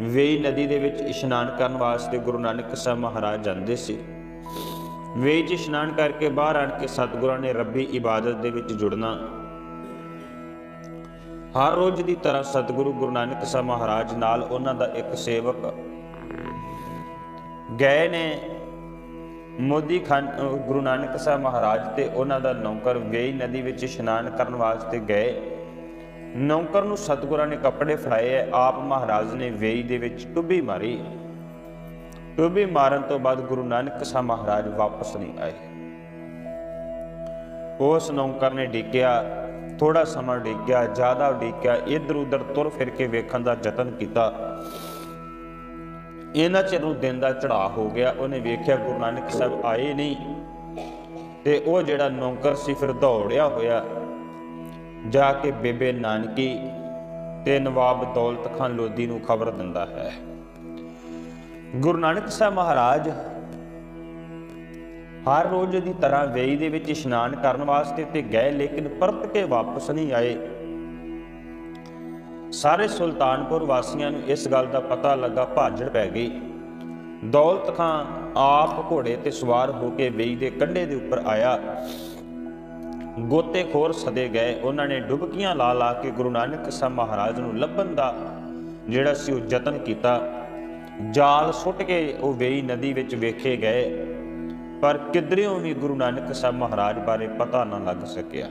ਵੇਈ ਨਦੀ ਦੇ ਵਿੱਚ ਇਸ਼ਨਾਨ ਕਰਨ ਵਾਸਤੇ ਗੁਰੂ ਨਾਨਕ ਸਾਹਿਬ ਮਹਾਰਾਜ ਜਾਂਦੇ ਸੀ। ਵੇਈ 'ਚ ਇਸ਼ਨਾਨ ਕਰਕੇ ਬਾਹਰ ਆਣ ਕੇ ਸਤਿਗੁਰਾਂ ਨੇ ਰੱਬੀ ਇਬਾਦਤ ਦੇ ਵਿੱਚ ਜੁੜਨਾ। ਹਰ ਰੋਜ਼ ਦੀ ਤਰ੍ਹਾਂ ਸਤਿਗੁਰੂ ਗੁਰੂ ਨਾਨਕ ਸਾਹਿਬ ਮਹਾਰਾਜ ਨਾਲ ਉਹਨਾਂ ਦਾ ਇੱਕ ਸੇਵਕ ਗਏ ਨੇ। ਮੋਦੀ ਖਾਨ ਗੁਰੂ ਨਾਨਕ ਸਾਹਿਬ ਮਹਾਰਾਜ ਤੇ ਉਹਨਾਂ ਦਾ ਨੌਕਰ ਵੇਈ ਨਦੀ ਵਿੱਚ ਇਸ਼ਨਾਨ ਕਰਨ ਵਾਸਤੇ ਗਏ। ਨੌਕਰ ਨੂੰ ਸਤਿਗੁਰਾਂ ਨੇ ਕੱਪੜੇ ਫੜਾਏ ਐ, ਆਪ ਮਹਾਰਾਜ ਨੇ ਵੇਈ ਦੇ ਵਿੱਚ ਟੁੱਬੀ ਮਾਰੀ। ਟੁੱਬੀ ਮਾਰਨ ਤੋਂ ਬਾਅਦ ਗੁਰੂ ਨਾਨਕ ਸਾਹਿਬ ਮਹਾਰਾਜ ਵਾਪਸ ਨਹੀਂ ਆਏ। ਉਸ ਨੌਕਰ ਨੇ ਡਿੱਗਿਆ ਥੋੜਾ ਸਮਾਂ ਡਿੱਗਿਆ, ਜ਼ਿਆਦਾ ਡਿੱਗਿਆ ਇੱਧਰ ਉੱਧਰ ਤੁਰ ਫਿਰ ਕੇ ਵੇਖਣ ਦਾ ਯਤਨ ਕੀਤਾ। ਇਹਨਾਂ ਚਿਰ ਨੂੰ ਦਿਨ ਦਾ ਚੜਾ ਹੋ ਗਿਆ, ਉਹਨੇ ਵੇਖਿਆ ਗੁਰੂ ਨਾਨਕ ਸਾਹਿਬ ਆਏ ਨਹੀਂ। ਤੇ ਉਹ ਜਿਹੜਾ ਨੌਕਰ ਸੀ, ਫਿਰ ਦੌੜਿਆ ਹੋਇਆ। ਜਾ ਕੇ ਬੇਬੇ ਨਾਨਕੀ ਤੇ ਨਵਾਬ ਦੌਲਤ ਖਾਨ ਲੋਧੀ ਨੂੰ ਖਬਰ ਦਿੰਦਾ ਹੈ। ਗੁਰੂ ਨਾਨਕ ਸਾਹਿਬ ਮਹਾਰਾਜ ਹਰ ਰੋਜ਼ ਦੀ ਤਰ੍ਹਾਂ ਵੇਈ ਦੇ ਵਿੱਚ ਇਸ਼ਨਾਨ ਕਰਨ ਵਾਸਤੇ ਤੇ ਗਏ, ਲੇਕਿਨ ਪਰਤ ਕੇ ਵਾਪਸ ਨਹੀਂ ਆਏ। ਸਾਰੇ ਸੁਲਤਾਨਪੁਰ ਵਾਸੀਆਂ ਨੂੰ ਇਸ ਗੱਲ ਦਾ ਪਤਾ ਲੱਗਾ, ਭਾਜੜ ਪੈ ਗਈ। ਦੌਲਤ ਖਾਨ ਆਪ ਘੋੜੇ ਤੇ ਸਵਾਰ ਹੋ ਕੇ ਵੇਈ ਦੇ ਕੰਢੇ ਦੇ ਉੱਪਰ ਆਇਆ। ਗੋਤੇਖੋਰ ਸਦੇ ਗਏ। ਉਹਨਾਂ ਨੇ ਡੁਬਕੀਆਂ ਲਾ ਲਾ ਕੇ ਗੁਰੂ ਨਾਨਕ ਸਾਹਿਬ ਮਹਾਰਾਜ ਨੂੰ ਲੱਭਣ ਦਾ ਜਿਹੜਾ ਸੀ ਉਹ ਯਤਨ ਕੀਤਾ। ਜਾਲ ਸੁੱਟ ਕੇ ਉਹ ਵੇਈ ਨਦੀ ਵਿੱਚ ਵੇਖੇ ਗਏ। ਪਰ ਕਿਧਰਿਓਂ ਵੀ ਗੁਰੂ ਨਾਨਕ ਸਾਹਿਬ ਮਹਾਰਾਜ ਬਾਰੇ ਪਤਾ ਨਾ ਲੱਗ ਸਕਿਆ।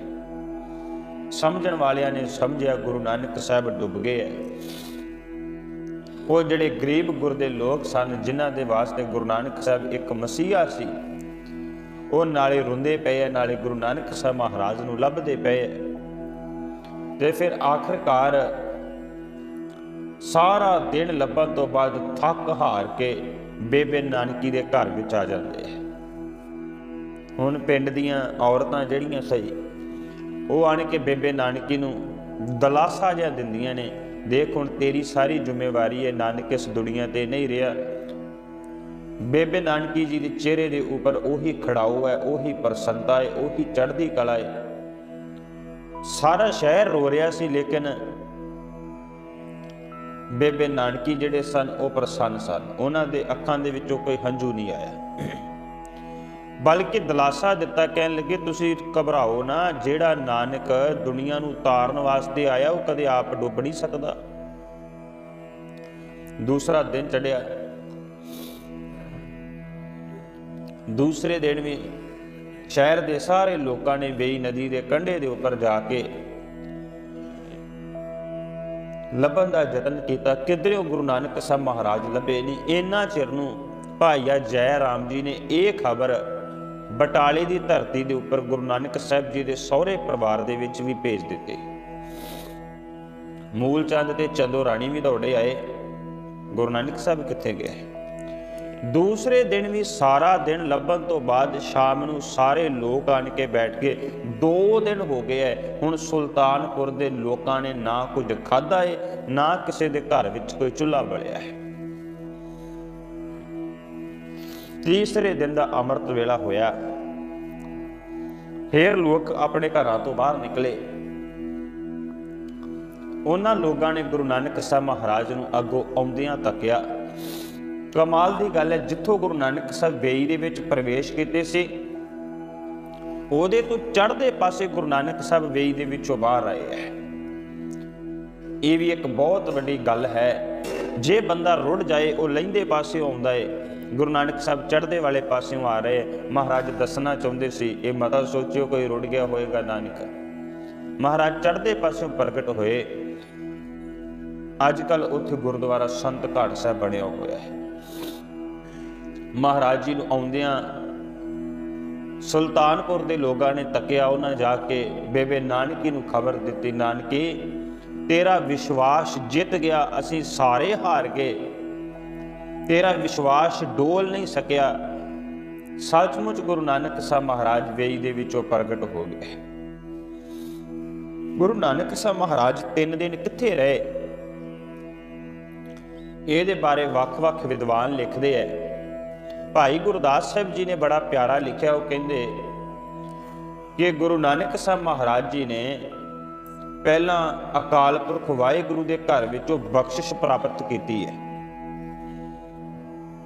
ਸਮਝਣ ਵਾਲਿਆਂ ਨੇ ਸਮਝਿਆ ਗੁਰੂ ਨਾਨਕ ਸਾਹਿਬ ਡੁੱਬ ਗਏ ਐ। ਉਹ ਜਿਹੜੇ ਗਰੀਬ ਗੁਰਦੇ ਲੋਕ ਸਨ, ਜਿਨ੍ਹਾਂ ਦੇ ਵਾਸਤੇ ਗੁਰੂ ਨਾਨਕ ਸਾਹਿਬ ਇੱਕ ਮਸੀਹਾ ਸੀ ਉਹ ਨਾਲੇ ਰੋਂਦੇ ਪਏ ਐ, ਨਾਲੇ ਗੁਰੂ ਨਾਨਕ ਸਾਹਿਬ ਮਹਾਰਾਜ ਨੂੰ ਲੱਭਦੇ ਪਏ ਐ। ਤੇ ਫਿਰ ਆਖਰਕਾਰ ਸਾਰਾ ਦਿਨ ਲੱਭਣ ਤੋਂ ਬਾਅਦ ਥੱਕ ਹਾਰ ਕੇ ਬੇਬੇ ਨਾਨਕੀ ਦੇ ਘਰ ਵਿੱਚ ਆ ਜਾਂਦੇ ਐ। ਹੁਣ ਪਿੰਡ ਦੀਆਂ ਔਰਤਾਂ ਜਿਹੜੀਆਂ ਸਹੀ, ਉਹ ਆਣ ਕੇ ਬੇਬੇ ਨਾਨਕੀ ਨੂੰ ਦਲਾਸਾ ਜਿਹਾ ਦਿੰਦੀਆਂ ਨੇ, ਦੇਖ ਹੁਣ ਤੇਰੀ ਸਾਰੀ ਜ਼ਿੰਮੇਵਾਰੀ ਹੈ ਨਾਨਕ ਇਸ ਦੁਨੀਆ ਤੇ ਨਹੀਂ ਰਿਹਾ। ਬੇਬੇ ਨਾਨਕੀ ਜੀ ਦੇ ਚਿਹਰੇ ਦੇ ਉੱਪਰ ਉਹੀ ਖੜਾਓ ਹੈ, ਉਹੀ ਪ੍ਰਸੰਨਤਾ ਹੈ, ਉਹੀ ਚੜ੍ਹਦੀ ਕਲਾ ਹੈ। ਸਾਰਾ ਸ਼ਹਿਰ ਰੋ ਰਿਹਾ ਸੀ, ਲੇਕਿਨ ਬੇਬੇ ਨਾਨਕੀ ਜਿਹੜੇ ਸਨ, ਉਹ ਪ੍ਰਸੰਨ ਸਨ। ਉਹਨਾਂ ਦੇ ਅੱਖਾਂ ਦੇ ਵਿੱਚੋਂ ਕੋਈ ਹੰਝੂ ਨਹੀਂ ਆਇਆ। ਬਲਕਿ ਦਲਾਸਾ ਦਿੱਤਾ, ਕਹਿਣ ਲੱਗੇ, ਤੁਸੀਂ ਘਬਰਾਓ ਨਾ, ਜਿਹੜਾ ਨਾਨਕ ਦੁਨੀਆ ਨੂੰ ਤਾਰਨ ਵਾਸਤੇ ਆਇਆ, ਉਹ ਕਦੇ ਆਪ ਡੁੱਬ ਨਹੀਂ ਸਕਦਾ। ਦੂਸਰਾ ਦਿਨ ਚੜਿਆ ਦੂਸਰੇ ਦਿਨ ਵੀ ਸ਼ਹਿਰ ਦੇ ਸਾਰੇ ਲੋਕਾਂ ਨੇ ਬੇਈ ਨਦੀ ਦੇ ਕੰਢੇ ਦੇ ਉੱਪਰ ਜਾ ਕੇ ਲੱਭਣ ਦਾ ਯਤਨ ਕੀਤਾ। ਕਿਧਰਿਓਂ ਗੁਰੂ ਨਾਨਕ ਸਾਹਿਬ ਮਹਾਰਾਜ ਲੱਭੇ ਨਹੀਂ ਇੰਨਾ ਚਿਰ ਨੂੰ ਭਾਈਆ ਜੈ ਰਾਮ ਜੀ ਨੇ ਇਹ ਖਬਰ ਬਟਾਲੇ ਦੀ ਧਰਤੀ ਦੇ ਉੱਪਰ ਗੁਰੂ ਨਾਨਕ ਸਾਹਿਬ ਜੀ ਦੇ ਸਹੁਰੇ ਪਰਿਵਾਰ ਦੇ ਵਿੱਚ ਵੀ ਭੇਜ ਦਿੱਤੀ। ਮੂਲ ਚੰਦ ਤੇ ਚੰਦੋ ਰਾਣੀ ਵੀ ਦੌੜੇ ਆਏ। ਗੁਰੂ ਨਾਨਕ ਸਾਹਿਬ ਕਿੱਥੇ ਗਏ? ਦੂਸਰੇ ਦਿਨ ਵੀ ਸਾਰਾ ਦਿਨ ਲੱਭਣ ਤੋਂ ਬਾਅਦ ਸ਼ਾਮ ਨੂੰ ਸਾਰੇ ਲੋਕ ਆਣ ਕੇ ਬੈਠ ਗਏ। ਦੋ ਦਿਨ ਹੋ ਗਏ ਐ। ਹੁਣ ਸੁਲਤਾਨਪੁਰ ਦੇ ਲੋਕਾਂ ਨੇ ਨਾ ਕੁਝ ਖਾਦਾ ਏ, ਨਾ ਕਿਸੇ ਦੇ ਘਰ ਵਿੱਚ ਕੋਈ ਚੁੱਲ੍ਹਾ ਬਲਿਆ ਹੈ। ਤੀਸਰੇ ਦਿਨ ਦਾ ਅੰਮ੍ਰਿਤ ਵੇਲਾ ਹੋਇਆ। ਫੇਰ ਲੋਕ ਆਪਣੇ ਘਰਾਂ ਤੋਂ ਬਾਹਰ ਨਿਕਲੇ। ਉਹਨਾਂ ਲੋਕਾਂ ਨੇ ਗੁਰੂ ਨਾਨਕ ਸਾਹਿਬ ਮਹਾਰਾਜ ਨੂੰ ਅੱਗੋਂ ਆਉਂਦਿਆਂ ਤੱਕਿਆ ਕਮਾਲ ਦੀ ਗੱਲ ਹੈ, ਜਿੱਥੋਂ ਗੁਰੂ ਨਾਨਕ ਸਾਹਿਬ ਵੇਈ ਦੇ ਵਿੱਚ ਪ੍ਰਵੇਸ਼ ਕੀਤੇ ਸੀ, ਉਹਦੇ ਤੋਂ ਚੜ੍ਹਦੇ ਪਾਸੇ ਗੁਰੂ ਨਾਨਕ ਸਾਹਿਬ ਵੇਈ ਦੇ ਵਿੱਚੋਂ ਬਾਹਰ ਆਏ ਹੈ। ਇਹ ਵੀ ਇੱਕ ਬਹੁਤ ਵੱਡੀ ਗੱਲ ਹੈ, ਜੇ ਬੰਦਾ ਰੁੜ ਜਾਏ, ਉਹ ਲੈਂਦੇ ਪਾਸੇ ਆਉਂਦਾ ਏ, ਗੁਰੂ ਨਾਨਕ ਸਾਹਿਬ ਚੜ੍ਹਦੇ ਵਾਲੇ ਪਾਸਿਓਂ ਆ ਰਹੇ, ਮਹਾਰਾਜ ਦੱਸਣਾ ਚਾਹੁੰਦੇ ਸੀ, ਇਹ ਮਤਾ ਸੋਚਿਓ ਕੋਈ ਰੁੜ ਗਿਆ ਹੋਏਗਾ ਨਾਨਕ। ਮਹਾਰਾਜ ਚੜ੍ਹਦੇ ਪਾਸਿਓਂ ਪ੍ਰਗਟ ਹੋਏ, ਅੱਜ ਕੱਲ ਉੱਥੇ ਗੁਰਦੁਆਰਾ ਸੰਤ ਘਾਟ ਸਾਹਿਬ ਬਣਿਆ ਹੋਇਆ ਹੈ। ਮਹਾਰਾਜ ਜੀ ਨੂੰ ਆਉਂਦਿਆਂ ਸੁਲਤਾਨਪੁਰ ਦੇ ਲੋਕਾਂ ਨੇ ਤੱਕਿਆ ਉਹਨਾਂ ਜਾ ਕੇ, ਬੇਬੇ ਨਾਨਕੀ ਨੂੰ ਖਬਰ ਦਿੱਤੀ, ਨਾਨਕੀ, ਤੇਰਾ ਵਿਸ਼ਵਾਸ ਜਿੱਤ ਗਿਆ, ਅਸੀਂ ਸਾਰੇ ਹਾਰ ਗਏ। ਤੇਰਾ ਵਿਸ਼ਵਾਸ ਡੋਲ ਨਹੀਂ ਸਕਿਆ। ਸੱਚਮੁੱਚ ਗੁਰੂ ਨਾਨਕ ਸਾਹਿਬ ਮਹਾਰਾਜ ਵੇਈ ਦੇ ਵਿੱਚੋਂ ਪ੍ਰਗਟ ਹੋ ਗਏ। ਗੁਰੂ ਨਾਨਕ ਸਾਹਿਬ ਮਹਾਰਾਜ ਤਿੰਨ ਦਿਨ ਕਿੱਥੇ ਰਹੇ? ਇਹਦੇ ਬਾਰੇ ਵੱਖ-ਵੱਖ ਵਿਦਵਾਨ ਲਿਖਦੇ ਐ। ਭਾਈ ਗੁਰਦਾਸ ਸਾਹਿਬ ਜੀ ਨੇ ਬੜਾ ਪਿਆਰਾ ਲਿਖਿਆ, ਉਹ ਕਹਿੰਦੇ ਕਿ ਗੁਰੂ ਨਾਨਕ ਸਾਹਿਬ ਮਹਾਰਾਜ ਜੀ ਨੇ ਪਹਿਲਾਂ ਅਕਾਲ ਪੁਰਖ ਵਾਹਿਗੁਰੂ ਦੇ ਘਰ ਵਿੱਚੋਂ ਬਖਸ਼ਿਸ਼ ਪ੍ਰਾਪਤ ਕੀਤੀ ਹੈ।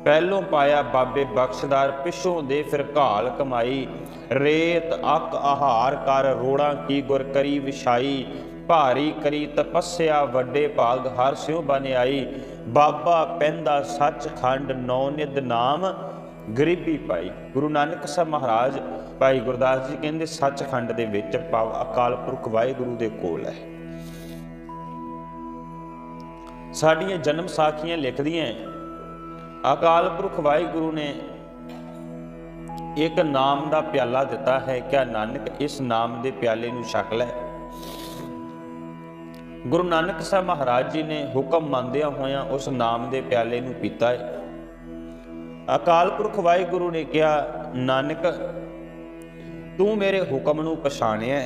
ਪਹਿਲੋਂ ਪਾਇਆ ਬਾਬੇ ਬਖਸ਼ਦਾਰ ਪਿੱਛੋਂ ਦੇ ਫਿਰ ਘਾਲ ਕਮਾਈ, ਰੇਤ, ਅਕ, ਆਹਾਰ ਕਰ, ਰੋੜਾਂ ਕੀ ਗੁਰ ਕਰੀ, ਵਿਛਾਈ, ਭਾਰੀ ਕਰੀ, ਤਪੱਸਿਆ, ਵੱਡੇ ਭਾਗ, ਹਰ ਸਿਉ ਬਨ ਆਈ ਬਾਬਾ ਪੈਂਦਾ ਸੱਚਖੰਡ, ਨੌ ਨਿਦ ਨਾਮ ਗਰੀਬੀ ਪਾਈ। ਗੁਰੂ ਨਾਨਕ ਸਾਹਿਬ ਮਹਾਰਾਜ, ਭਾਈ ਗੁਰਦਾਸ ਜੀ ਕਹਿੰਦੇ, ਸੱਚਖੰਡ ਦੇ ਵਿੱਚ ਭਾਵ ਅਕਾਲ ਪੁਰਖ ਵਾਹਿਗੁਰੂ ਦੇ ਕੋਲ ਹੈ। ਸਾਡੀਆਂ ਜਨਮ ਸਾਖੀਆਂ ਲਿਖਦੀਆਂ ਅਕਾਲ ਪੁਰਖ ਵਾਹਿਗੁਰੂ ਨੇ ਇੱਕ ਨਾਮ ਦਾ ਪਿਆਲਾ ਦਿੱਤਾ ਹੈ ਕਿ ਨਾਨਕ ਇਸ ਨਾਮ ਦੇ ਪਿਆਲੇ ਨੂੰ ਛਕ ਲੈ। ਗੁਰੂ ਨਾਨਕ ਸਾਹਿਬ ਮਹਾਰਾਜ ਜੀ ਨੇ ਹੁਕਮ ਮੰਨਦਿਆਂ ਹੋਇਆਂ ਉਸ ਨਾਮ ਦੇ ਪਿਆਲੇ ਨੂੰ ਪੀਤਾ ਹੈ। ਅਕਾਲ ਪੁਰਖ ਵਾਹਿਗੁਰੂ ਨੇ ਕਿਹਾ, ਨਾਨਕ, ਤੂੰ ਮੇਰੇ ਹੁਕਮ ਨੂੰ ਪਛਾਣਿਆ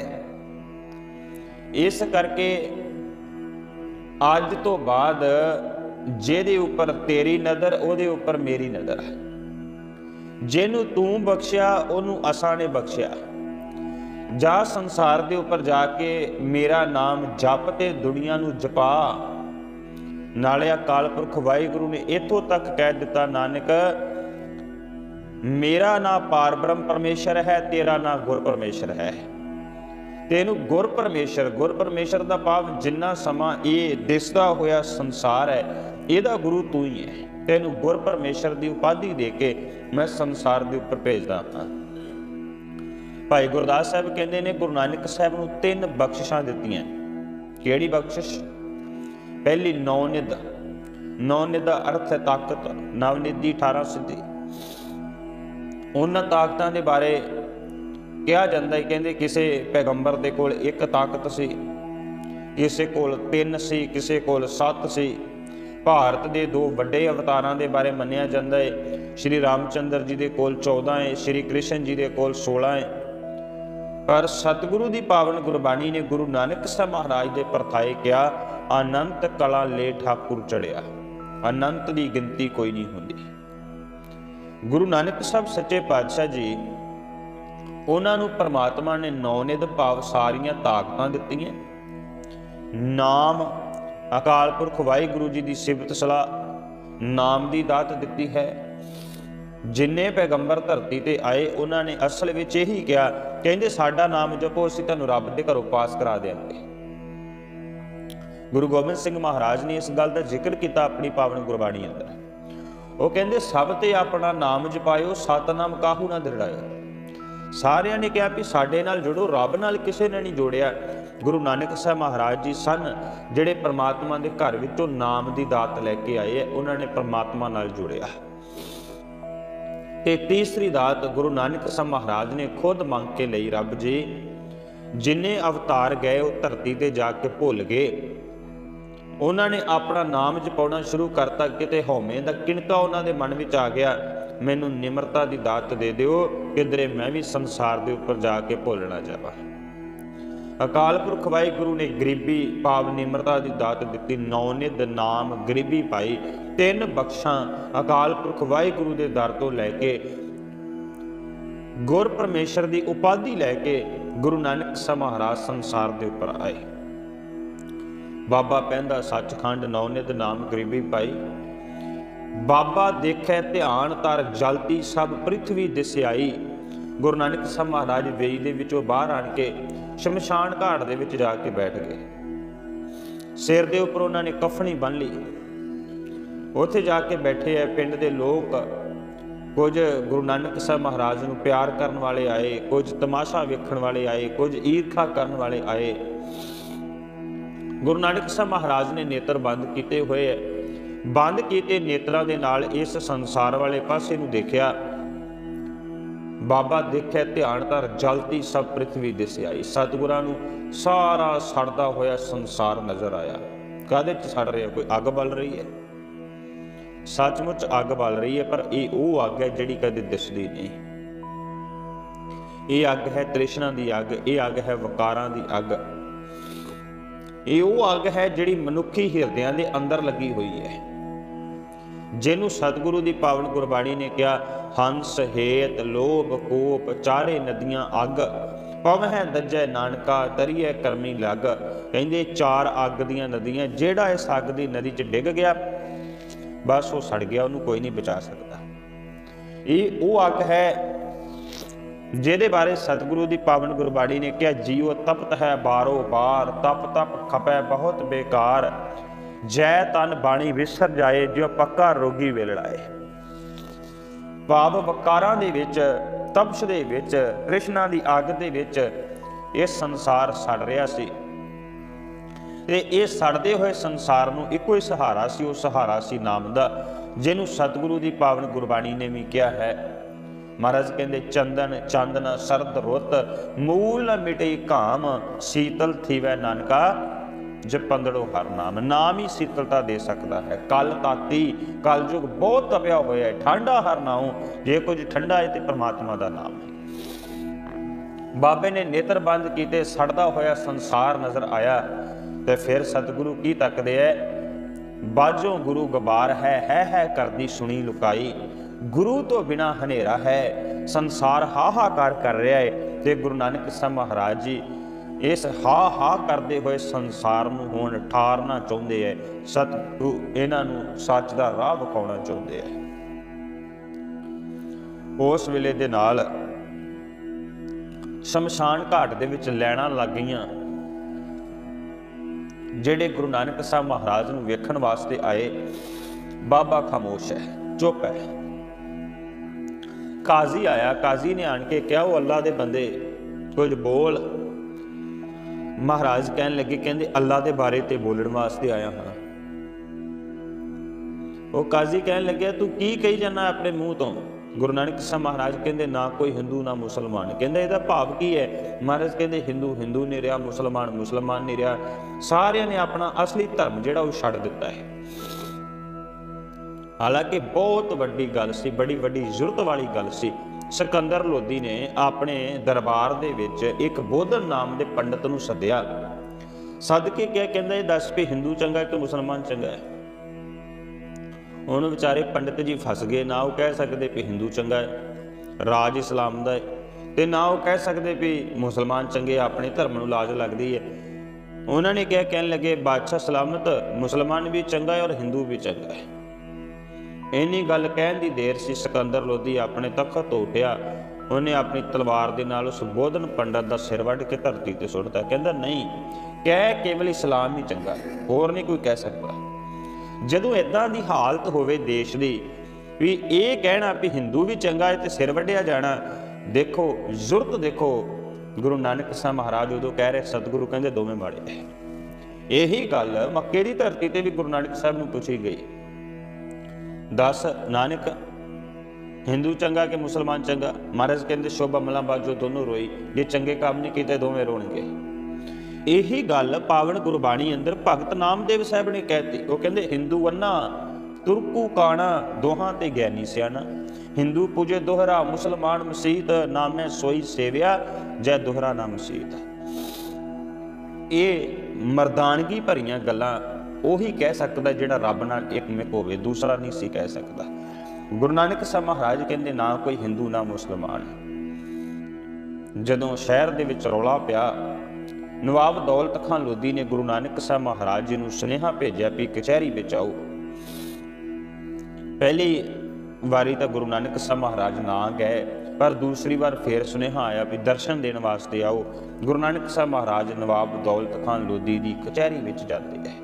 ਇਸ ਕਰਕੇ ਅੱਜ ਤੋਂ ਬਾਅਦ ਜਿਹਦੇ ਉੱਪਰ ਤੇਰੀ ਨਜ਼ਰ, ਉਹਦੇ ਉੱਪਰ ਮੇਰੀ ਨਜ਼ਰ ਹੈ। ਜਿਹਨੂੰ ਤੂੰ ਬਖਸ਼ਿਆ, ਉਹਨੂੰ ਅਸਾਂ ਨੇ ਬਖਸ਼ਿਆ। ਜਾ ਸੰਸਾਰ ਦੇ ਉੱਪਰ ਜਾ ਕੇ ਮੇਰਾ ਨਾਮ ਜਪ ਤੇ ਦੁਨੀਆ ਨੂੰ ਜਪਾ। ਨਾਲੇ ਅਕਾਲ ਪੁਰਖ ਵਾਹਿਗੁਰੂ ਨੇ ਇਥੋਂ ਤੱਕ ਕਹਿ ਦਿੱਤਾ, ਨਾਨਕ, ਮੇਰਾ ਨਾਮ ਪਾਰਬ੍ਰਹਮ ਪਰਮੇਸ਼ਰ ਹੈ, ਤੇਰਾ ਨਾਮ ਗੁਰ ਪਰਮੇਸ਼ਰ ਹੈ। ਤੈਨੂੰ ਗੁਰ ਪਰਮੇਸ਼ਰ ਗੁਰ ਪਰਮੇਸ਼ਰ ਦਾ ਭਾਵ ਜਿੰਨਾ ਸਮਾਂ ਇਹ ਦਿਸਦਾ ਹੋਇਆ ਸੰਸਾਰ ਹੈ, ਇਹਦਾ ਗੁਰੂ ਤੂੰ ਹੀ ਹੈ। ਤੈਨੂੰ ਗੁਰ ਪਰਮੇਸ਼ਰ ਦੀ ਉਪਾਧੀ ਦੇ ਕੇ ਮੈਂ ਸੰਸਾਰ ਦੇ ਉੱਪਰ ਭੇਜਦਾ ਹਾਂ। ਭਾਈ ਗੁਰਦਾਸ ਸਾਹਿਬ ਕਹਿੰਦੇ ਨੇ, ਗੁਰੂ ਨਾਨਕ ਸਾਹਿਬ ਨੂੰ ਤਿੰਨ ਬਖਸ਼ਿਸ਼ਾਂ ਦਿੱਤੀਆਂ। ਕਿਹੜੀ ਬਖਸ਼ਿਸ਼? ਪਹਿਲੀ ਨੌ ਨਿਧ। ਨੌ ਨਿਧ ਦਾ ਅਰਥ ਹੈ ਤਾਕਤ, ਨਵ ਨਿਧੀ 18 ਸਿੱਧੀ। ਉਹਨਾਂ ਤਾਕਤਾਂ ਦੇ ਬਾਰੇ ਕਿਹਾ ਜਾਂਦਾ ਹੈ, ਕਹਿੰਦੇ ਕਿਸੇ ਪੈਗੰਬਰ ਦੇ ਕੋਲ ਇੱਕ ਤਾਕਤ ਸੀ, ਕਿਸੇ ਕੋਲ ਤਿੰਨ ਸੀ, ਕਿਸੇ ਕੋਲ ਸੱਤ ਸੀ। ਭਾਰਤ ਦੇ ਦੋ ਵੱਡੇ ਅਵਤਾਰਾਂ ਦੇ ਬਾਰੇ ਮੰਨਿਆ ਜਾਂਦਾ ਹੈ। ਸ਼੍ਰੀ ਰਾਮਚੰਦਰ ਜੀ ਦੇ ਕੋਲ 14 ਹੈ, ਸ਼੍ਰੀ ਕ੍ਰਿਸ਼ਨ ਜੀ ਦੇ ਕੋਲ 16 ਹੈ। ਪਰ ਸਤਿਗੁਰੂ ਦੀ ਪਾਵਨ ਗੁਰਬਾਣੀ ਨੇ ਗੁਰੂ ਨਾਨਕ ਸਾਹਿਬ ਮਹਾਰਾਜ ਦੇ ਪਰਥਾਏ ਕਿਹਾ ਅਨੰਤ ਕਲਾ ਲੈ ਠਾਕੁਰ ਚੜਿਆ। ਅਨੰਤ ਦੀ ਗਿਣਤੀ ਕੋਈ ਨਹੀਂ ਹੁੰਦੀ। ਗੁਰੂ ਨਾਨਕ ਸਾਹਿਬ ਸੱਚੇ ਪਾਤਸ਼ਾਹ ਜੀ, ਉਹਨਾਂ ਨੂੰ ਪ੍ਰਮਾਤਮਾ ਨੇ ਨੌ ਨਿਧ ਭਾਵ ਸਾਰੀਆਂ ਤਾਕਤਾਂ ਦਿੱਤੀਆਂ। ਨਾਮ ਅਕਾਲ ਪੁਰਖ ਵਾਹਿਗੁਰੂ ਜੀ ਦੀ ਸਿਫਤ ਸਲਾਹ, ਨਾਮ ਦੀ ਦਾਤ ਦਿੱਤੀ ਹੈ। ਜਿੰਨੇ ਪੈਗੰਬਰ ਧਰਤੀ ਤੇ ਆਏ, ਉਹਨਾਂ ਨੇ ਅਸਲ ਵਿੱਚ ਇਹੀ ਕਿਹਾ, ਕਹਿੰਦੇ ਸਾਡਾ ਨਾਮ ਜਪੋ, ਅਸੀਂ ਤੁਹਾਨੂੰ ਰੱਬ ਦੇ ਘਰੋਂ ਪਾਸ ਕਰਾ ਦੇਵਾਂਗੇ ਗੁਰੂ ਗੋਬਿੰਦ ਸਿੰਘ ਮਹਾਰਾਜ ਨੇ ਇਸ ਗੱਲ ਦਾ ਜ਼ਿਕਰ ਕੀਤਾ ਆਪਣੀ ਪਾਵਨ ਗੁਰਬਾਣੀ ਅੰਦਰ। ਉਹ ਕਹਿੰਦੇ, ਸਭ ਤੇ ਆਪਣਾ ਨਾਮ ਜਪਾਇਓ, ਸਤਨਾਮ ਕਾਹੂ ਨਾ ਦਿਰੜਾਇਓ। ਸਾਰਿਆਂ ਨੇ ਕਿਹਾ ਵੀ ਸਾਡੇ ਨਾਲ ਜੁੜੋ, ਰੱਬ ਨਾਲ ਕਿਸੇ ਨੇ ਨਹੀਂ ਜੋੜਿਆ। ਗੁਰੂ ਨਾਨਕ ਸਾਹਿਬ ਮਹਾਰਾਜ ਜੀ ਸਨ, ਜਿਹੜੇ ਪ੍ਰਮਾਤਮਾ ਦੇ ਘਰ ਵਿੱਚੋਂ ਨਾਮ ਦੀ ਦਾਤ ਲੈ ਕੇ ਆਏ ਉਹਨਾਂ ਨੇ ਪ੍ਰਮਾਤਮਾ ਨਾਲ ਜੁੜਿਆ। ਤੇ ਤੀਸਰੀ ਦਾਤ ਗੁਰੂ ਨਾਨਕ ਸਾਹਿਬ ਮਹਾਰਾਜ ਨੇ ਖੁਦ ਮੰਗ ਕੇ ਲਈ, ਰੱਬ ਜੀ, ਜਿਨੇ ਅਵਤਾਰ ਗਏ, ਉਹ ਧਰਤੀ ਤੇ ਜਾ ਕੇ ਭੁੱਲ ਗਏ। ਉਹਨਾਂ ਨੇ ਆਪਣਾ ਨਾਮ ਜਪਾਉਣਾ ਸ਼ੁਰੂ ਕਰਤਾ, ਕਿਤੇ ਹਉਮੈ ਦਾ ਕਿਣਕਾ ਉਹਨਾਂ ਦੇ ਮਨ ਵਿੱਚ ਆ ਗਿਆ। ਮੈਨੂੰ ਨਿਮਰਤਾ ਦੀ ਦਾਤ ਦੇ ਦਿਓ, ਕਿਧਰੇ ਮੈਂ ਵੀ ਸੰਸਾਰ ਦੇ ਉੱਪਰ ਜਾ ਕੇ ਭੁੱਲ ਨਾ ਜਾਵਾਂ। ਅਕਾਲ ਪੁਰਖ ਵਾਹਿਗੁਰੂ ਨੇ ਗਰੀਬੀ ਭਾਵ ਨਿਮਰਤਾ ਦੀ ਦਾਤ ਦਿੱਤੀ, ਨੌ ਨਿਧ ਨਾਮ ਗਰੀਬੀ ਪਾਈ, ਤਿੰਨ ਬਖਸ਼ਾਂ ਅਕਾਲ ਪੁਰਖ ਵਾਹਿਗੁਰੂ ਦੇ ਦਰ ਤੋਂ ਲੈ ਕੇ, ਗੁਰ ਪਰਮੇਸ਼ਰ ਦੀ ਉਪਾਧੀ ਲੈ ਕੇ ਗੁਰੂ ਨਾਨਕ ਸਾਹਿਬ ਮਹਾਰਾਜ ਸੰਸਾਰ ਦੇ ਉੱਪਰ ਆਏ। ਬਾਬਾ ਪਹਿੰਦਾ ਸੱਚਖੰਡ ਨੌਨਿਤ ਨਾਮ ਗਰੀਬੀ ਪਾਈ। ਬਾਬਾ ਦੇਖੈ ਧਿਆਨ ਤਰ ਜਲਤੀ ਸਭ ਪ੍ਰਿਥਵੀ ਦਿਸਿਆਈ। ਗੁਰੂ ਨਾਨਕ ਸਾਹਿਬ ਮਹਾਰਾਜ ਵੇਈ ਦੇ ਵਿੱਚੋਂ ਬਾਹਰ ਆਣ ਕੇ ਸ਼ਮਸ਼ਾਨ ਘਾਟ ਦੇ ਵਿੱਚ ਜਾ ਕੇ ਬੈਠ ਗਏ। ਸਿਰ ਦੇ ਉੱਪਰ ਉਹਨਾਂ ਨੇ ਕਫਣੀ ਬੰਨ ਲਈ। ਉੱਥੇ ਜਾ ਕੇ ਬੈਠੇ ਐ ਪਿੰਡ ਦੇ ਲੋਕ। ਕੁਝ ਗੁਰੂ ਨਾਨਕ ਸਾਹਿਬ ਮਹਾਰਾਜ ਨੂੰ ਪਿਆਰ ਕਰਨ ਵਾਲੇ ਆਏ, ਕੁਝ ਤਮਾਸ਼ਾ ਵੇਖਣ ਵਾਲੇ ਆਏ, ਕੁਝ ਈਰਖਾ ਕਰਨ ਵਾਲੇ ਆਏ। ਗੁਰੂ ਨਾਨਕ ਸਾਹਿਬ ਮਹਾਰਾਜ ਨੇ ਨੇਤਰ ਬੰਦ ਕੀਤੇ ਹੋਏ ਐ ਬੰਦ ਕੀਤੇ ਨੇਤਰਾਂ ਦੇ ਨਾਲ ਇਸ ਸੰਸਾਰ ਵਾਲੇ ਪਾਸੇ ਨੂੰ ਦੇਖਿਆ, ਬਾਬਾ ਦੇਖਿਆ ਧਿਆਨ ਧਰ ਜਲਤੀ ਸਭ ਪ੍ਰithvi ਦਿਸਿਆਈ ਸਤਿਗੁਰਾਂ ਨੂੰ ਸਾਰਾ ਸੜਦਾ ਹੋਇਆ ਸੰਸਾਰ ਨਜ਼ਰ ਆਇਆ। ਕਾਦੇ ਚ ਸੜ ਰਿਹਾ? ਕੋਈ ਅੱਗ ਬਲ ਰਹੀ ਹੈ? ਸੱਚਮੁੱਚ ਅੱਗ ਬਲ ਰਹੀ ਹੈ, ਪਰ ਇਹ ਉਹ ਅੱਗ ਹੈ ਜਿਹੜੀ ਕਦੇ ਦਿਸਦੀ ਨਹੀਂ। ਇਹ ਅੱਗ ਹੈ ਤ੍ਰਿਸ਼ਨਾ ਦੀ ਅੱਗ, ਇਹ ਅੱਗ ਹੈ ਵਕਾਰਾਂ ਦੀ ਅੱਗ। ਇਹ ਉਹ ਅੱਗ ਹੈ ਜਿਹੜੀ ਮਨੁੱਖੀ ਹਿਰਦਿਆਂ ਦੇ ਅੰਦਰ ਲੱਗੀ ਹੋਈ ਹੈ। ਜਿਹਨੂੰ ਸਤਿਗੁਰੂ ਦੀ ਪਾਵਨ ਗੁਰਬਾਣੀ ਨੇ ਕਿਹਾ, ਹੰਸ, ਹੇਤ, ਲੋਭ ਕੋਪ ਚਾਰੇ ਨਦੀਆਂ, ਅੱਗ। ਪਵਹਿ ਦੱਜੈ ਨਾਨਕਾ ਤਰੀਏ ਕਰਮੀ ਲੱਗ। ਕਹਿੰਦੇ, ਚਾਰ ਅੱਗ ਦੀਆਂ ਨਦੀਆਂ, ਜਿਹੜਾ ਇਸ ਅੱਗ ਦੀ ਨਦੀ 'ਚ ਡਿੱਗ ਗਿਆ, ਬਸ ਉਹ ਸੜ ਗਿਆ, ਉਹਨੂੰ ਕੋਈ ਨਹੀਂ ਬਚਾ ਸਕਦਾ। ਇਹ ਉਹ ਅੱਗ ਹੈ ਜਿਹਦੇ ਬਾਰੇ ਸਤਿਗੁਰੂ ਦੀ ਪਾਵਨ ਗੁਰਬਾਣੀ ਨੇ ਕਿਹਾ, ਜੀਉ ਤਪਤ ਹੈ ਬਾਰੋ ਬਾਰ ਤਪ ਤਪ ਖਪੈ ਬਹੁਤ ਬੇਕਾਰ। ਜੈ ਤਨ ਬਾਣੀ ਵਿਸਰ ਜਾਏ, ਜਿਉ ਪੱਕਾ ਰੋਗੀ ਵੇਲੜਾਏ। ਭਾਵ ਵਕਾਰਾਂ ਦੇ ਵਿੱਚ, ਤਪਸ਼ ਦੇ ਵਿੱਚ, ਕ੍ਰਿਸ਼ਨਾ ਦੀ ਅੱਗ ਦੇ ਵਿੱਚ ਇਹ ਸੰਸਾਰ ਸੜ ਰਿਹਾ ਸੀ। ਤੇ ਇਹ ਸੜਦੇ ਹੋਏ ਸੰਸਾਰ ਨੂੰ ਇੱਕੋ ਹੀ ਸਹਾਰਾ ਸੀ, ਉਹ ਸਹਾਰਾ ਸੀ ਨਾਮ ਦਾ, ਜਿਹਨੂੰ ਸਤਿਗੁਰੂ ਦੀ ਪਾਵਨ ਗੁਰਬਾਣੀ ਨੇ ਵੀ ਕਿਹਾ ਹੈ। ਮਹਾਰਾਜ ਕਹਿੰਦੇ, ਚੰਦਨ, ਚਾਂਦਨ ਸਰਦ ਰੁੱਤ, ਮੂਲ ਨ ਮਿਟੇ ਕਾਮ ਸੀਤਲ ਥੀਵੈ ਨਾਨਕਾ, ਜਪੰਦੜੋ ਹਰ ਨਾਮ। ਨਾਮ ਹੀ ਸੀਤਲਤਾ ਦੇ ਸਕਦਾ ਹੈ। ਕਲ ਤਾਤੀ ਕਲਯੁਗ ਬਹੁਤ ਤਪਿਆ ਹੋਇਆ ਹੈ। ਠੰਡਾ ਹਰ ਨਾਮ ਜੇ ਕੁਝ ਠੰਡਾ ਹੈ ਤੇ ਪ੍ਰਮਾਤਮਾ ਦਾ ਨਾਮ ਹੈ। ਬਾਬੇ ਨੇ ਨੇਤਰ ਬੰਦ ਕੀਤੇ, ਸੜਦਾ ਹੋਇਆ ਸੰਸਾਰ ਨਜ਼ਰ ਆਇਆ ਤੇ ਫਿਰ ਸਤਿਗੁਰੂ ਕੀ ਤੱਕਦੇ ਐ? ਬਾਝੋਂ ਗੁਰੂ ਗਬਾਰ ਹੈ ਹੈ ਹੈ ਕਰਦੀ ਸੁਣੀ ਲੁਕਾਈ। ਗੁਰੂ ਤੋਂ ਬਿਨਾ ਹਨੇਰਾ ਹੈ, ਸੰਸਾਰ ਹਾਹਾਕਾਰ ਕਰ ਰਿਹਾ ਹੈ ਤੇ ਗੁਰੂ ਨਾਨਕ ਸਾਹਿਬ ਮਹਾਰਾਜ ਜੀ ਇਸ ਹਾ ਹਾ ਕਰਦੇ ਹੋਏ ਸੰਸਾਰ ਨੂੰ ਹੁਣ ਠਾਰਨਾ ਚਾਹੁੰਦੇ ਐ, ਸਤਿਗੁਰੂ ਇਹਨਾਂ ਨੂੰ ਸੱਚ ਦਾ ਰਾਹ ਵਿਖਾਉਣਾ ਚਾਹੁੰਦੇ ਐ। ਉਸ ਵੇਲੇ ਦੇ ਨਾਲ ਸ਼ਮਸ਼ਾਨ ਘਾਟ ਦੇ ਵਿੱਚ ਲੈਣਾ ਲੱਗ ਗਈਆਂ, ਜਿਹੜੇ ਗੁਰੂ ਨਾਨਕ ਸਾਹਿਬ ਮਹਾਰਾਜ ਨੂੰ ਵੇਖਣ ਵਾਸਤੇ ਆਏ, ਬਾਬਾ ਖਾਮੋਸ਼ ਹੈ, ਚੁੱਪ ਹੈ। ਕਾਜ਼ੀ ਆਇਆ, ਕਾਜ਼ੀ ਨੇ ਆਣ ਕੇ ਕਿਹਾ, ਉਹ ਅੱਲਾ ਦੇ ਬੰਦੇ, ਕੁਝ ਬੋਲ। ਮਹਾਰਾਜ ਕਹਿਣ ਲੱਗੇ, ਕਹਿੰਦੇ ਅੱਲਾ ਦੇ ਬਾਰੇ ਤੇ ਬੋਲਣ ਵਾਸਤੇ ਆਇਆ ਹਾਂ। ਉਹ ਕਾਜ਼ੀ ਕਹਿਣ ਲੱਗਿਆ, ਤੂੰ ਕੀ ਕਹੀ ਜਾਂਦਾ ਆਪਣੇ ਮੂੰਹ ਤੋਂ? ਗੁਰੂ ਨਾਨਕ ਸਾਹਿਬ ਮਹਾਰਾਜ ਕਹਿੰਦੇ, ਨਾ ਕੋਈ ਹਿੰਦੂ, ਨਾ ਮੁਸਲਮਾਨ। ਕਹਿੰਦੇ, ਇਹਦਾ ਭਾਵ ਕੀ ਹੈ? ਮਹਾਰਾਜ ਕਹਿੰਦੇ, ਹਿੰਦੂ ਹਿੰਦੂ ਨਹੀਂ ਰਿਹਾ, ਮੁਸਲਮਾਨ ਮੁਸਲਮਾਨ ਨਹੀਂ ਰਿਹਾ। ਸਾਰਿਆਂ ਨੇ ਆਪਣਾ ਅਸਲੀ ਧਰਮ ਜਿਹੜਾ ਉਹ ਛੱਡ ਦਿੱਤਾ ਹੈ। ਹਾਲਾਂਕਿ ਬਹੁਤ ਵੱਡੀ ਗੱਲ ਸੀ, ਬੜੀ ਵੱਡੀ ਜ਼ਰੂਰਤ ਵਾਲੀ ਗੱਲ ਸੀ। ਸਿਕੰਦਰ ਲੋਧੀ ਨੇ ਆਪਣੇ ਦਰਬਾਰ ਦੇ ਵਿੱਚ ਇੱਕ ਬੋਧਨ ਨਾਮ ਦੇ ਪੰਡਤ ਨੂੰ ਸੱਦਿਆ। ਸੱਦ ਕੇ ਕਿਹਾ ਕਹਿੰਦਾ ਇਹ ਦੱਸ ਵੀ ਹਿੰਦੂ ਚੰਗਾ ਕਿ ਮੁਸਲਮਾਨ ਚੰਗਾ ਹੈ? ਹੁਣ ਵਿਚਾਰੇ ਪੰਡਤ ਜੀ ਫਸ ਗਏ, ਨਾ ਉਹ ਕਹਿ ਸਕਦੇ ਵੀ ਹਿੰਦੂ ਚੰਗਾ ਹੈ, ਰਾਜ ਇਸਲਾਮ ਦਾ ਹੈ, ਤੇ ਨਾ ਉਹ ਕਹਿ ਸਕਦੇ ਵੀ ਮੁਸਲਮਾਨ ਚੰਗੇ ਆਪਣੇ ਧਰਮ ਨੂੰ ਲਾਜ ਲੱਗਦੀ ਹੈ। ਉਹਨਾਂ ਨੇ ਕਿਹਾ ਕਹਿਣ ਲੱਗੇ, ਬਾਦਸ਼ਾਹ ਸਲਾਮਤ ਮੁਸਲਮਾਨ ਵੀ ਚੰਗਾ ਹੈ ਔਰ ਹਿੰਦੂ ਵੀ ਚੰਗਾ ਹੈ। ਇੰਨੀ ਗੱਲ ਕਹਿਣ ਦੀ ਦੇਰ ਸੀ, ਸਿਕੰਦਰ ਲੋਧੀ ਆਪਣੇ ਤਖਤ ਤੋਂ ਉੱਠਿਆ। ਉਹਨੇ ਆਪਣੀ ਤਲਵਾਰ ਦੇ ਨਾਲ ਉਸ ਬੋਧਨ ਪੰਡਤ ਦਾ ਸਿਰ ਵੱਢ ਕੇ ਧਰਤੀ ਤੇ ਸੁੱਟਤਾ। ਕਹਿੰਦਾ, ਨਹੀਂ, ਕਹਿ ਕੇਵਲ ਇਸਲਾਮ ਹੀ ਚੰਗਾ, ਹੋਰ ਨਹੀਂ ਕੋਈ ਕਹਿ ਸਕਦਾ। ਜਦੋਂ ਇਦਾਂ ਦੀ ਹਾਲਤ ਹੋਵੇ ਦੇਸ਼ ਦੀ, ਵੀ ਇਹ ਕਹਿਣਾ ਵੀ ਹਿੰਦੂ ਵੀ ਚੰਗਾ ਹੈ ਤੇ ਸਿਰ ਵੱਢਿਆ ਜਾਣਾ, ਦੇਖੋ, ਜ਼ੁਰਤ ਦੇਖੋ। ਗੁਰੂ ਨਾਨਕ ਸਾਹਿਬ ਮਹਾਰਾਜ ਉਦੋਂ ਕਹਿ ਰਹੇ, ਸਤਿਗੁਰੂ ਕਹਿੰਦੇ ਦੋਵੇਂ ਮਾੜੇ ਇਹੀ ਗੱਲ ਮੱਕੇ ਦੀ ਧਰਤੀ ਤੇ ਵੀ ਗੁਰੂ ਨਾਨਕ ਸਾਹਿਬ ਨੂੰ ਪੁੱਛੀ ਗਈ। ਦੱਸ ਨਾਨਕ, ਹਿੰਦੂ ਚੰਗਾ ਕਿ ਮੁਸਲਮਾਨ ਚੰਗਾ? ਮਹਾਰਾਜ ਕਹਿੰਦੇ, ਸ਼ੋਭਾ ਮਲਾ ਬਾਜੋ ਦੋਨੋਂ ਰੋਈ, ਜੇ ਚੰਗੇ ਕੰਮ ਨਹੀਂ ਕੀਤੇ, ਦੋਵੇਂ ਰੋਣਗੇ। ਇਹੀ ਗੱਲ ਪਾਵਨ ਗੁਰਬਾਣੀ ਅੰਦਰ ਭਗਤ ਨਾਮਦੇਵ ਸਾਹਿਬ ਨੇ ਕਹਿਤੀ। ਉਹ ਕਹਿੰਦੇ, ਹਿੰਦੂ ਅੰਨਾ, ਤੁਰਕੂ ਕਾਣਾ, ਦੋਹਾਂ ਤੇ ਗਿਆਨੀ ਸਿਆਣਾ। ਹਿੰਦੂ ਪੂਜੇ ਦੋਹਰਾ, ਮੁਸਲਮਾਨ ਮਸੀਤ, ਨਾਮੇ ਸੋਈ ਸੇਵਿਆ, ਜੈ ਦੋਹਰਾ ਨਾਮ ਮਸੀਤ। ਇਹ ਮਰਦਾਨਗੀ ਭਰੀਆਂ ਗੱਲਾਂ ਉਹੀ ਕਹਿ ਸਕਦਾ ਜਿਹੜਾ ਰੱਬ ਨਾਲ ਇੱਕਮਿਕ ਹੋਵੇ, ਦੂਸਰਾ ਨਹੀਂ ਸੀ ਕਹਿ ਸਕਦਾ। ਗੁਰੂ ਨਾਨਕ ਸਾਹਿਬ ਮਹਾਰਾਜ ਕਹਿੰਦੇ, ਨਾ ਕੋਈ ਹਿੰਦੂ, ਨਾ ਮੁਸਲਮਾਨ। ਜਦੋਂ ਸ਼ਹਿਰ ਦੇ ਵਿੱਚ ਰੌਲਾ ਪਿਆ, ਨਵਾਬ ਦੌਲਤ ਖਾਨ ਲੋਧੀ ਨੇ ਗੁਰੂ ਨਾਨਕ ਸਾਹਿਬ ਮਹਾਰਾਜ ਜੀ ਨੂੰ ਸੁਨੇਹਾ ਭੇਜਿਆ ਵੀ ਕਚਹਿਰੀ ਵਿੱਚ ਆਓ। ਪਹਿਲੀ ਵਾਰੀ ਤਾਂ ਗੁਰੂ ਨਾਨਕ ਸਾਹਿਬ ਮਹਾਰਾਜ ਨਾ ਗਏ, ਪਰ ਦੂਸਰੀ ਵਾਰ ਫੇਰ ਸੁਨੇਹਾ ਆਇਆ ਵੀ ਦਰਸ਼ਨ ਦੇਣ ਵਾਸਤੇ ਆਓ। ਗੁਰੂ ਨਾਨਕ ਸਾਹਿਬ ਮਹਾਰਾਜ ਨਵਾਬ ਦੌਲਤ ਖਾਨ ਲੋਧੀ ਦੀ ਕਚਹਿਰੀ ਵਿੱਚ ਜਾਂਦੇ ਹੈ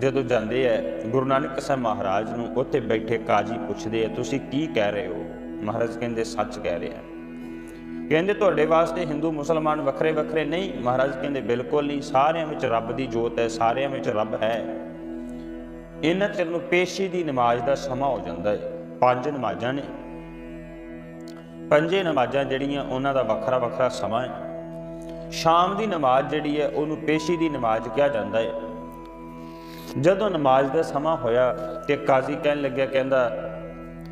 ਜਦੋਂ ਜਾਂਦੇ ਹੈ ਗੁਰੂ ਨਾਨਕ ਸਾਹਿਬ ਮਹਾਰਾਜ ਨੂੰ ਉੱਥੇ ਬੈਠੇ ਕਾਜੀ ਪੁੱਛਦੇ ਆ ਤੁਸੀਂ ਕੀ ਕਹਿ ਰਹੇ ਹੋ? ਮਹਾਰਾਜ ਕਹਿੰਦੇ, ਸੱਚ ਕਹਿ ਰਹੇ ਆ ਕਹਿੰਦੇ, ਤੁਹਾਡੇ ਵਾਸਤੇ ਹਿੰਦੂ, ਮੁਸਲਮਾਨ ਵੱਖਰੇ ਵੱਖਰੇ ਨਹੀਂ। ਮਹਾਰਾਜ ਕਹਿੰਦੇ, ਬਿਲਕੁਲ ਨਹੀਂ, ਸਾਰਿਆਂ ਵਿੱਚ ਰੱਬ ਦੀ ਜੋਤ ਹੈ ਸਾਰਿਆਂ ਵਿੱਚ ਰੱਬ ਹੈ। ਇਹਨਾਂ ਚਿਰ ਨੂੰ ਪੇਸ਼ੀ ਦੀ ਨਮਾਜ਼ ਦਾ ਸਮਾਂ ਹੋ ਜਾਂਦਾ ਹੈ ਪੰਜ ਨਮਾਜ਼ਾਂ ਨੇ। ਪੰਜੇ ਨਮਾਜ਼ਾਂ ਜਿਹੜੀਆਂ, ਉਹਨਾਂ ਦਾ ਵੱਖਰਾ ਵੱਖਰਾ ਸਮਾਂ ਹੈ ਸ਼ਾਮ ਦੀ ਨਮਾਜ਼ ਜਿਹੜੀ ਹੈ ਉਹਨੂੰ ਪੇਸ਼ੀ ਦੀ ਨਮਾਜ਼ ਕਿਹਾ ਜਾਂਦਾ ਹੈ ਜਦੋਂ ਨਮਾਜ਼ ਦਾ ਸਮਾਂ ਹੋਇਆ ਤੇ ਕਾਜ਼ੀ ਕਹਿਣ ਲੱਗਿਆ, ਕਹਿੰਦਾ,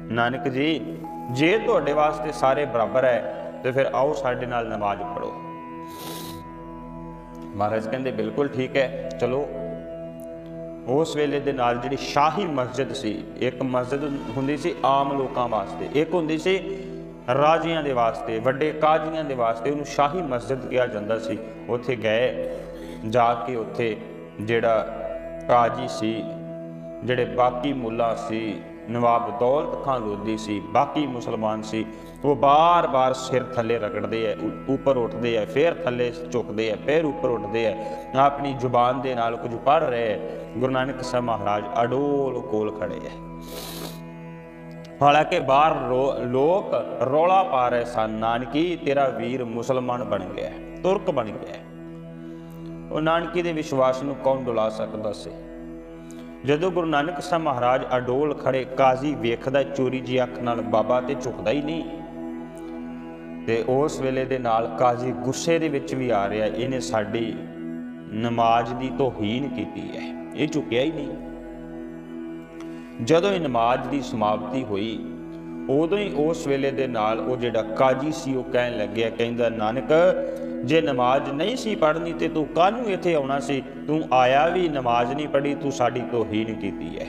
ਨਾਨਕ ਜੀ, ਜੇ ਤੁਹਾਡੇ ਵਾਸਤੇ ਸਾਰੇ ਬਰਾਬਰ ਹੈ, ਤੇ ਫਿਰ ਆਓ ਸਾਡੇ ਨਾਲ ਨਮਾਜ਼ ਪੜੋ ਮਹਾਰਾਜ ਕਹਿੰਦੇ, ਬਿਲਕੁਲ ਠੀਕ ਹੈ, ਚਲੋ। ਉਸ ਵੇਲੇ ਦੇ ਨਾਲ ਜਿਹੜੀ ਸ਼ਾਹੀ ਮਸਜਿਦ ਸੀ, ਇੱਕ ਮਸਜਿਦ ਹੁੰਦੀ ਸੀ ਆਮ ਲੋਕਾਂ ਵਾਸਤੇ, ਇੱਕ ਹੁੰਦੀ ਸੀ ਰਾਜਿਆਂ ਦੇ ਵਾਸਤੇ, ਵੱਡੇ ਕਾਜ਼ੀਆਂ ਦੇ ਵਾਸਤੇ, ਉਹਨੂੰ ਸ਼ਾਹੀ ਮਸਜਿਦ ਕਿਹਾ ਜਾਂਦਾ ਸੀ। ਉੱਥੇ ਗਏ, ਜਾ ਕੇ ਉੱਥੇ ਜਿਹੜਾ ਕਾਜੀ ਸੀ, ਜਿਹੜੇ ਬਾਕੀ ਮੁੱਲਾ ਸੀ, ਨਵਾਬ ਦੌਲਤ ਖਾਨ ਲੋਧੀ ਸੀ, ਬਾਕੀ ਮੁਸਲਮਾਨ ਸੀ, ਉਹ ਬਾਰ-ਬਾਰ ਸਿਰ ਥੱਲੇ ਰਗੜਦੇ ਐ ਉੱਪਰ ਉੱਠਦੇ ਐ, ਫੇਰ ਥੱਲੇ ਝੁਕਦੇ ਐ, ਫੇਰ ਉੱਪਰ ਉੱਠਦੇ ਐ, ਆਪਣੀ ਜ਼ੁਬਾਨ ਦੇ ਨਾਲ ਕੁਝ ਪੜ ਰਹੇ ਐ, ਗੁਰੂ ਨਾਨਕ ਸਾਹਿਬ ਮਹਾਰਾਜ ਅਡੋਲ ਕੋਲ ਖੜੇ ਐ ਹਾਲਾਂਕਿ ਬਾਹਰ ਰੋ- ਲੋਕ ਰੌਲਾ ਪਾ ਰਹੇ ਸਨ, ਨਾਨਕੀ ਤੇਰਾ ਵੀਰ ਮੁਸਲਮਾਨ ਬਣ ਗਿਆ, ਤੁਰਕ ਬਣ ਗਿਆ ਹੈ। ਉਹ ਨਾਨਕੀ ਦੇ ਵਿਸ਼ਵਾਸ ਨੂੰ ਕੌਣ ਡੁਲਾ ਸਕਦਾ ਸੀ? ਜਦੋਂ ਗੁਰੂ ਨਾਨਕ ਸਾਹਿਬ ਮਹਾਰਾਜ ਅਡੋਲ ਖੜੇ ਕਾਜ਼ੀ ਵੇਖਦਾ ਚੋਰੀ ਜੀ ਅੱਖ ਨਾਲ ਬਾਬਾ ਤੇ ਝੁਕਦਾ ਹੀ ਨਹੀਂ। ਤੇ ਉਸ ਵੇਲੇ ਦੇ ਨਾਲ ਕਾਜ਼ੀ ਗੁੱਸੇ ਦੇ ਵਿੱਚ ਵੀ ਆ ਰਿਹਾ, ਇਹਨੇ ਸਾਡੀ ਨਮਾਜ਼ ਦੀ ਤੋਹੀਨ ਕੀਤੀ ਹੈ। ਇਹ ਝੁਕਿਆ ਹੀ ਨਹੀਂ। ਜਦੋਂ ਇਹ ਨਮਾਜ਼ ਦੀ ਸਮਾਪਤੀ ਹੋਈ ਉਦੋਂ ਹੀ ਉਸ ਵੇਲੇ ਦੇ ਨਾਲ ਉਹ ਜਿਹੜਾ ਕਾਜੀ ਸੀ, ਉਹ ਕਹਿਣ ਲੱਗਿਆ, ਕਹਿੰਦਾ, ਨਾਨਕ, ਜੇ ਨਮਾਜ਼ ਨਹੀਂ ਸੀ ਪੜ੍ਹਨੀ ਤੇ ਤੂੰ ਕਾਹਨੂੰ ਇੱਥੇ ਆਉਣਾ ਸੀ? ਤੂੰ ਆਇਆ ਵੀ ਨਮਾਜ਼ ਨਹੀਂ ਪੜ੍ਹੀ, ਤੂੰ ਸਾਡੀ ਤੋਹੀਨ ਕੀਤੀ ਹੈ।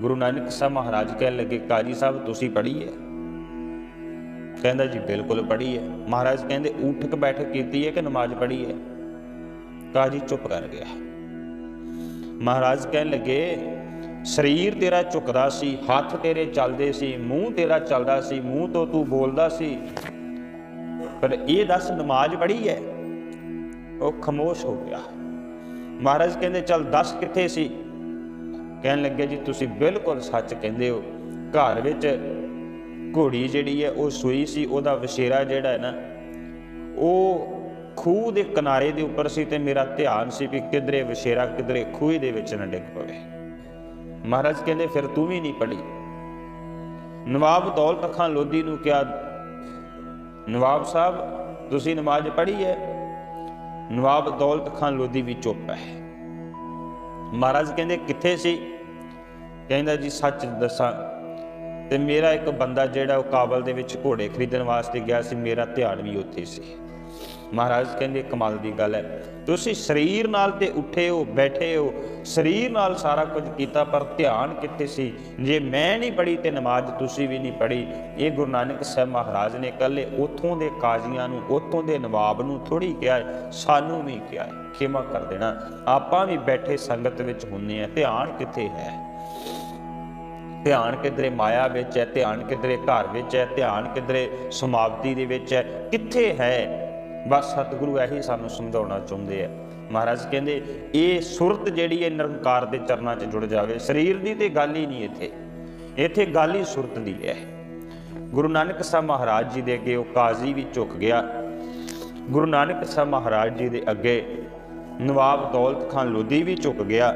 ਗੁਰੂ ਨਾਨਕ ਸਾਹਿਬ ਮਹਾਰਾਜ ਕਹਿਣ ਲੱਗੇ, ਕਾਜੀ ਸਾਹਿਬ, ਤੁਸੀਂ ਪੜ੍ਹੀ ਹੈ ਕਹਿੰਦਾ, ਜੀ, ਬਿਲਕੁਲ ਪੜ੍ਹੀ ਹੈ ਮਹਾਰਾਜ ਕਹਿੰਦੇ ਉਠਕ ਬੈਠਕ ਕੀਤੀ ਹੈ ਕਿ ਨਮਾਜ਼ ਪੜ੍ਹੀ ਹੈ? ਕਾਜੀ ਚੁੱਪ ਕਰ ਗਿਆ। ਮਹਾਰਾਜ ਕਹਿਣ ਲੱਗੇ ਸਰੀਰ ਤੇਰਾ ਝੁਕਦਾ ਸੀ, ਹੱਥ ਤੇਰੇ ਚੱਲਦੇ ਸੀ, ਮੂੰਹ ਤੇਰਾ ਚੱਲਦਾ ਸੀ, ਮੂੰਹ ਤੋਂ ਤੂੰ ਬੋਲਦਾ ਸੀ। ਪਰ ਇਹ ਦੱਸ, ਨਮਾਜ਼ ਪੜ੍ਹੀ ਹੈ ਉਹ ਖਮੋਸ਼ ਹੋ ਗਿਆ। ਮਹਾਰਾਜ ਕਹਿੰਦੇ, ਚੱਲ ਦੱਸ ਕਿੱਥੇ ਸੀ? ਕਹਿਣ ਲੱਗੇ, ਜੀ ਤੁਸੀਂ ਬਿਲਕੁਲ ਸੱਚ ਕਹਿੰਦੇ ਹੋ। ਘਰ ਵਿੱਚ ਘੋੜੀ ਜਿਹੜੀ ਹੈ ਉਹ ਸੂਈ ਸੀ, ਉਹਦਾ ਵਸ਼ੇਰਾ ਜਿਹੜਾ ਹੈ ਨਾ, ਉਹ ਖੂਹ ਦੇ ਕਿਨਾਰੇ ਦੇ ਉੱਪਰ ਸੀ ਤੇ ਮੇਰਾ ਧਿਆਨ ਸੀ ਵੀ ਕਿਧਰੇ ਵਸ਼ੇਰਾ ਕਿਧਰੇ ਖੂਹ ਦੇ ਵਿੱਚ ਨਾ ਡਿੱਗ ਪਵੇ। ਮਹਾਰਾਜ ਕਹਿੰਦੇ, ਫਿਰ ਤੂੰ ਵੀ ਨਹੀਂ ਪੜੀ ਨਵਾਬ ਦੌਲਤ ਖਾਨ ਲੋਧੀ ਨੂੰ ਕਿਹਾ, ਨਵਾਬ ਸਾਹਿਬ, ਤੁਸੀਂ ਨਮਾਜ਼ ਪੜ੍ਹੀ ਹੈ? ਨਵਾਬ ਦੌਲਤ ਖਾਨ ਲੋਧੀ ਵੀ ਚੁੱਪ ਹੈ। ਮਹਾਰਾਜ ਕਹਿੰਦੇ, ਕਿੱਥੇ ਸੀ? ਕਹਿੰਦਾ, ਜੀ, ਸੱਚ ਦੱਸਾਂ, ਤੇ ਮੇਰਾ ਇੱਕ ਬੰਦਾ ਜਿਹੜਾ ਉਹ ਕਾਬਲ ਦੇ ਵਿੱਚ ਘੋੜੇ ਖਰੀਦਣ ਵਾਸਤੇ ਗਿਆ ਸੀ, ਮੇਰਾ ਧਿਆਨ ਵੀ ਉੱਥੇ ਸੀ। ਮਹਾਰਾਜ ਕਹਿੰਦੇ, ਕਮਾਲ ਦੀ ਗੱਲ ਹੈ। ਤੁਸੀਂ ਸਰੀਰ ਨਾਲ ਤੇ ਉੱਠੇ ਹੋ, ਬੈਠੇ ਹੋ, ਸਰੀਰ ਨਾਲ ਸਾਰਾ ਕੁਝ ਕੀਤਾ, ਪਰ ਧਿਆਨ ਕਿੱਥੇ ਸੀ? ਜੇ ਮੈਂ ਨਹੀਂ ਪੜੀ ਤੇ ਨਮਾਜ਼ ਤੁਸੀਂ ਵੀ ਨਹੀਂ ਪੜੀ ਇਹ ਗੁਰੂ ਨਾਨਕ ਸਾਹਿਬ ਮਹਾਰਾਜ ਨੇ ਕੱਲੇ ਉੱਥੋਂ ਦੇ ਕਾਜ਼ੀਆਂ ਨੂੰ, ਉੱਥੋਂ ਦੇ ਨਵਾਬ ਨੂੰ ਥੋੜੀ ਕਿਹਾ ਸਾਨੂੰ ਵੀ ਕਿਹਾ ਹੈ। ਖਿਮਾ ਕਰ ਦੇਣਾ। ਆਪਾਂ ਵੀ ਬੈਠੇ ਸੰਗਤ ਵਿੱਚ ਹੁੰਨੇ ਆ ਧਿਆਨ ਕਿੱਥੇ ਹੈ? ਧਿਆਨ ਕਿਧਰੇ ਮਾਇਆ ਵਿੱਚ ਹੈ, ਧਿਆਨ ਕਿਧਰੇ ਘਰ ਵਿੱਚ ਹੈ, ਧਿਆਨ ਕਿਧਰੇ ਸਮਾਪਤੀ ਦੇ ਵਿੱਚ ਹੈ, ਕਿੱਥੇ ਹੈ? ਬਸ ਸਤਿਗੁਰੂ ਇਹੀ ਸਾਨੂੰ ਸਮਝਾਉਣਾ ਚਾਹੁੰਦੇ ਆ। ਮਹਾਰਾਜ ਕਹਿੰਦੇ, ਇਹ ਸੁਰਤ ਜਿਹੜੀ ਹੈ, ਨਿਰੰਕਾਰ ਦੇ ਚਰਨਾਂ 'ਚ ਜੁੜ ਜਾਵੇ। ਸਰੀਰ ਦੀ ਤੇ ਗੱਲ ਹੀ ਨਹੀਂ ਇੱਥੇ। ਇੱਥੇ ਗੱਲ ਹੀ ਸੁਰਤ ਦੀ ਹੈ। ਗੁਰੂ ਨਾਨਕ ਸਾਹਿਬ ਮਹਾਰਾਜ ਜੀ ਦੇ ਅੱਗੇ ਉਹ ਕਾਜ਼ੀ ਵੀ ਝੁਕ ਗਿਆ। ਗੁਰੂ ਨਾਨਕ ਸਾਹਿਬ ਮਹਾਰਾਜ ਜੀ ਦੇ ਅੱਗੇ ਨਵਾਬ ਦੌਲਤ ਖਾਨ ਲੋਧੀ ਵੀ ਝੁਕ ਗਿਆ।